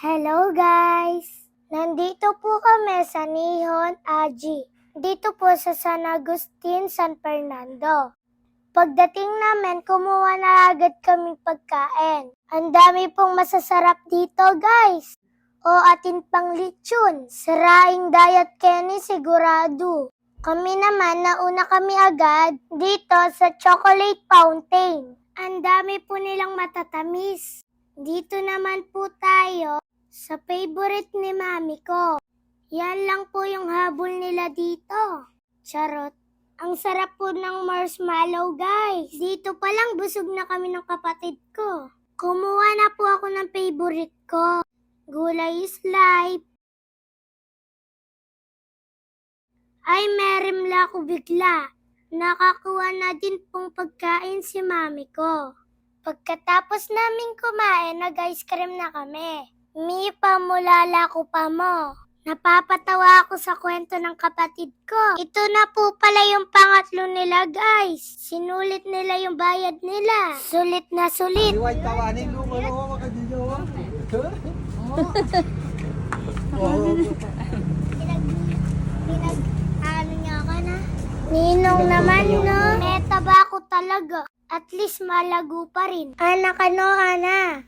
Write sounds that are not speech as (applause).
Hello guys! Nandito po kami sa Nihon Aji. Dito po sa San Agustin, San Fernando. Pagdating namin, kumuha na agad kaming pagkain. Ang dami pong masasarap dito guys. O atin pang lechon. Saraing diet Kenny sigurado. Kami naman, nauna kami agad dito sa Chocolate Fountain. Ang dami po nilang matatamis. Dito naman po tayo sa favorite ni mami ko. Yan lang po yung habol nila dito. Charot. Ang sarap po ng marshmallow, guys. Dito pa lang busog na kami ng kapatid ko. Kumuha na po ako ng favorite ko. Gulay is life. Ay, merimla ako bigla. Nakakuha na din pong pagkain si mami ko. Pagkatapos namin kumain, nag-ice cream na kami. Mi, pamulala ko pa mo. Napapatawa ako sa kwento ng kapatid ko. Ito na po pala yung pangatlo nila, guys. Sinulit nila yung bayad nila. Sulit na sulit. Iway tawanin mo ano ako makadinyo. (laughs) Pinag, pinag, ano niya na? Ninong naman, no? Meta ba ako talaga? At least malago pa rin. Anak ano, ana?